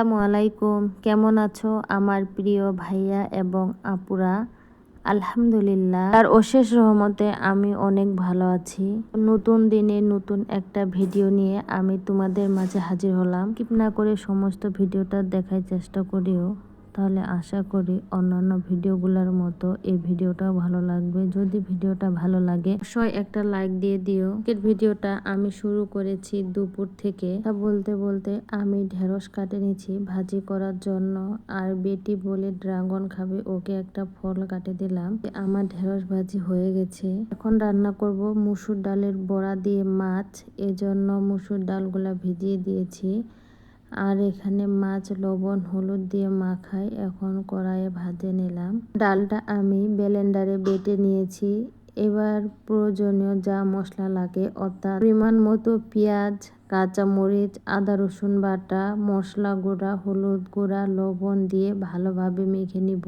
আসসালামু আলাইকুম। কেমন আছো আমার প্রিয় ভাইয়া এবং আপুরা? আলহামদুলিল্লাহ। তার অশেষ রহমতে আমি অনেক ভালো আছি। নতুন দিনে নতুন একটা ভিডিও নিয়ে আমি তোমাদের মাঝে হাজির হলাম। কিপ না করে সমস্ত ভিডিওটা দেখার চেষ্টা করিও। তাহলে আশা করি অন্যান্য ভিডিওগুলোর মতো এই ভিডিওটাও ভালো লাগবে। যদি ভিডিওটা ভালো লাগে, অবশ্যই একটা লাইক দিয়ে দিও। ভিডিওটা আমি শুরু করেছি দুপুর থেকে। তা বলতে বলতে আমি ঢেঁড়স কাটে নিয়েছি ভাজি করার জন্য। আর বেটি বলে ড্রাগন খাবে, ওকে একটা ফল কাটে দিলাম। আমার ঢেঁড়স ভাজি হয়ে গেছে। এখন রান্না করব মুসুর ডালের বড়া দিয়ে মাছ। এজন্য মুসুর ডালগুলা ভিজিয়ে দিয়েছি। আর এখানে মাছ, লবণ, হলুদ দিয়ে মাখাই। এখন কড়াইয়ে ভাজে নিলাম। ডালটা আমি ব্লেন্ডারে বেটে নিয়েছি। এবার প্রয়োজনীয় যা মশলা লাগে, অর্থাৎ পরিমাণ মতো পেঁয়াজ কাঁচা মরিচ আদা রসুন বাটা, মশলা গুঁড়া, হলুদ গুঁড়া, লবণ দিয়ে ভালোভাবে মেখে নিব।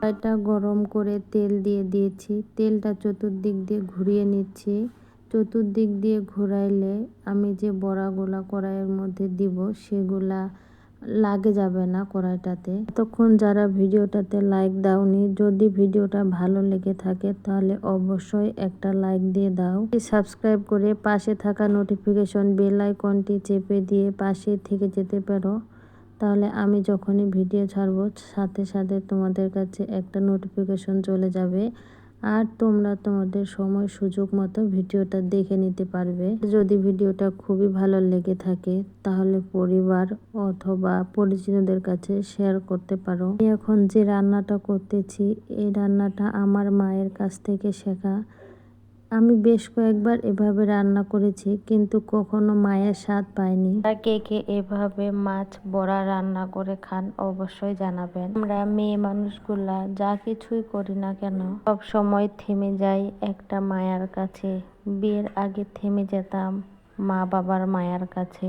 কড়াইটা গরম করে তেল দিয়ে দিয়েছি। তেলটা চতুর্দিক দিয়ে ঘুরিয়ে নিচ্ছি। চতুর্দিক দিয়ে ঘোরাইলে আমি যে বড়াগুলা কড়াইয়ের মধ্যে দিব, সেগুলা লাগে যাবে না কড়াইটাতে। তখন যারা ভিডিওটাতে লাইক দাওনি, যদি ভিডিওটা ভালো লেগে থাকে তাহলে অবশ্যই একটা লাইক দিয়ে দাও। সাবস্ক্রাইব করে পাশে থাকা নোটিফিকেশন বেল আইকনটি চেপে দিয়ে পাশে থেকে যেতে পারো। তাহলে আমি যখনই ভিডিও ছাড়বো, সাথে সাথে তোমাদের কাছে একটা নোটিফিকেশন চলে যাবে। আর তোমরা তোমাদের সময় সুযোগ মতো ভিডিওটা দেখে নিতে পারবে। যদি ভিডিওটা খুবই ভালো লেগে থাকে, তাহলে পরিবার অথবা পরিচিতদের কাছে শেয়ার করতে পারো। এখন যে রান্নাটা করতেছি, এই রান্নাটা আমার মায়ের কাছ থেকে শেখা। আমি বেশ কয়েকবার এভাবে রান্না করেছি, কিন্তু কখনো মায়ের স্বাদ পাইনি। কে কে এভাবে মাছ বড়া রান্না করে খান অবশ্যই জানাবেন। আমরা মেয়ে মানুষগুলা যা কিছুই করি না কেন, সব সময় থেমে যাই একটা মায়ার কাছে। বিয়ের আগে থেমে যেতাম মা বাবার মায়ার কাছে,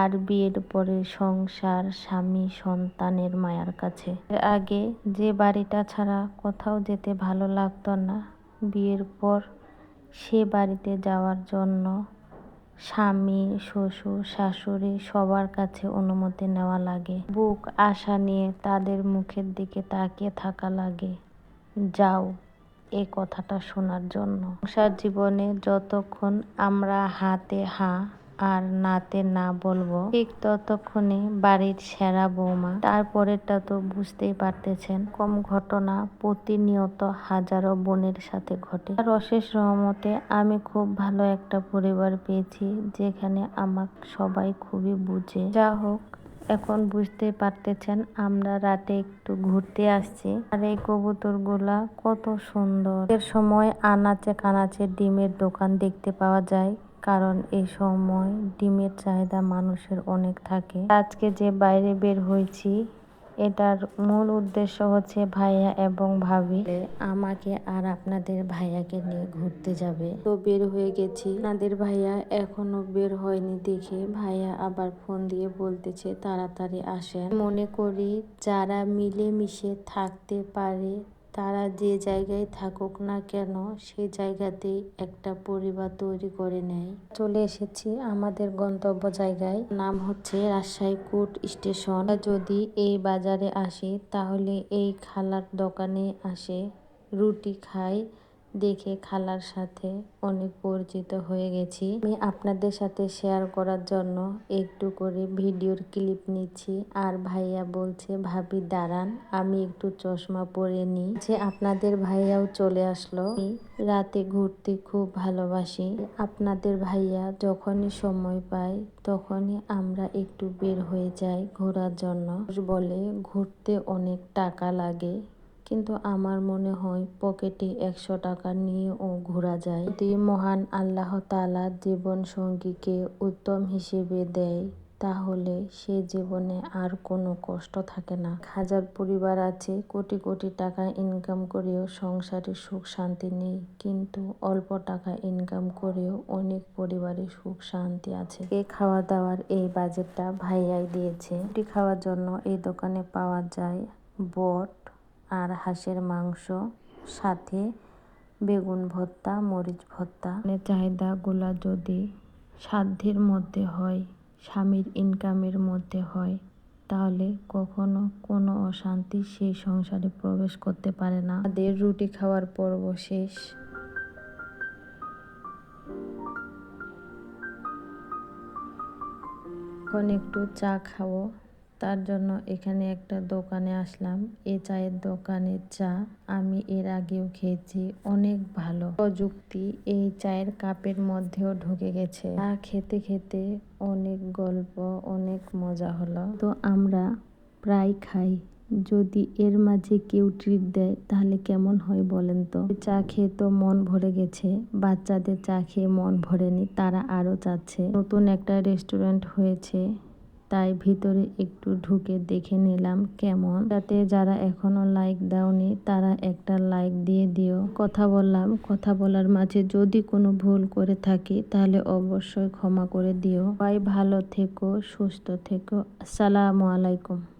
আর বিয়ের পরে সংসার, স্বামী, সন্তানের মায়ার কাছে। আগে যে বাড়িটা ছাড়া কোথাও যেতে ভালো লাগতো না বিয়ের পর সে বাড়িতে যাওয়ার জন্য স্বামী, শ্বশুর, শাশুড়ি সবার কাছে অনুমতি নেওয়া লাগে। বুক আশা নিয়ে তাদের মুখের দিকে তাকিয়ে থাকা লাগে। যাও এ কথাটা শোনার জন্য। সংসার জীবনে যতক্ষণ আমরা হাতে হাঁ আর নাতে না বলব। ঠিক ততক্ষণে বাড়ির সেরা বৌমা তারপরেরটা তো বুঝতেই পারতেছেন, কম ঘটনা প্রতিনিয়ত হাজারো বোনের সাথে ঘটে। আর অশেষ রহমতে আমি খুব ভালো একটা পরিবার পেয়েছি যেখানে আমাক সবাই খুবই বুঝে। যা হোক, এখন বুঝতে পারতেছেন আমরা রাতে একটু ঘুরতে আসছি। আর এই কবুতরগুলা কত সুন্দর। এর সময় আনাচে কানাচে ডিমের দোকান দেখতে পাওয়া যায়। কারণ এই সময় ডিমের চাহিদা মানুষের অনেক থাকে। আজকে যে বাইরে বের হয়েছি, এটার মূল উদ্দেশ্য হচ্ছে ভাইয়া এবং ভাবি। আমাকে আর আপনাদের ভাইয়াকে নিয়ে ঘুরতে যাবে। তো বের হয়ে গেছি। আপনাদের ভাইয়া এখনও বের হয়নি দেখে ভাইয়া আবার ফোন দিয়ে বলতেছে, তাড়াতাড়ি আসেন। মনে করি যারা মিলেমিশে থাকতে পারে তারা যে জায়গায় থাকুক না কেন, সে জায়গাতেই একটা পরিবার তৈরি করে নেয়। চলে এসেছি আমাদের গন্তব্য জায়গায়। নাম হচ্ছে রাজশাহী কোর্ট স্টেশন। যদি এই বাজারে আসে, তাহলে এই খালার দোকানে আসে রুটি খাই দেখে খালার সাথে অনেক পরিচিত হয়ে গেছি। আমি আপনাদের সাথে শেয়ার করার জন্য একটু করে ভিডিওর ক্লিপ নিচ্ছি। আর ভাইয়া বলছে, ভাবি, দাঁড়ান, আমি একটু চশমা পরে নিই। যে আপনাদের ভাইয়াও চলে আসলো। রাতে ঘুরতে খুব ভালোবাসি। আপনাদের ভাইয়া যখনই সময় পায়, তখনই আমরা একটু বের হয়ে যাই ঘোরার জন্য। বলে, ঘুরতে অনেক টাকা লাগে। কিন্তু আমার মনে হয় পকেটে একশো টাকা নিয়েও ঘোরা যায়। যদি মহান আল্লাহ তালা জীবন সঙ্গীকে উত্তম হিসেবে দেয়, তাহলে সে জীবনে আর কোনো কষ্ট থাকে না। হাজার পরিবার আছে, কোটি কোটি টাকা ইনকাম করেও সংসারে সুখ শান্তি নেই, কিন্তু অল্প টাকা ইনকাম করেও অনেক পরিবারে সুখ শান্তি আছে। এ খাওয়া দাওয়ার এই বাজেটটা ভাইয়াই দিয়েছে। রুটি খাওয়ার জন্য এই দোকানে পাওয়া যায় বট আর হাঁসের মাংস, সাথে বেগুন ভর্তা, মরিচ ভর্তা। চাহিদাগুলা যদি সাধ্যের মধ্যে হয়, স্বামীর ইনকামের মধ্যে হয়, তাহলে কখনো কোনো অশান্তি সেই সংসারে প্রবেশ করতে পারে না। তাদের রুটি খাওয়ার পর্ব শেষ। এখন একটু চা খাব। তার জন্য এখানে একটা দোকানে আসলাম। এই চায়ের দোকানের চা আমি এর আগেও খেয়েছি, অনেক ভালো। প্রযুক্তি এই চায়ের কাপের মধ্যেও ঢুকে গেছে। চা খেতে খেতে অনেক গল্প, অনেক মজা হলো। তো আমরা প্রায় খাই। যদি এর মাঝে কেউ ট্রিট দেয়, তাহলে কেমন হয় বলেন তো? চা খেয়ে তো মন ভরে গেছে। বাচ্চাদের চা খেয়ে মন ভরেনি, তারা আরও চাচ্ছে। নতুন একটা রেস্টুরেন্ট হয়েছে। তাই ভিতরে একটু ঢুকে দেখে নিলাম কেমন। যাতে যারা এখনও লাইক দাওনি, তারা একটা লাইক দিয়ে দিও। কথা বললাম, কথা বলার মাঝে যদি কোনো ভুল করে থাকি, তাহলে অবশ্যই ক্ষমা করে দিও। ভাই ভালো থেকো, সুস্থ থেকো। আসসালামু আলাইকুম।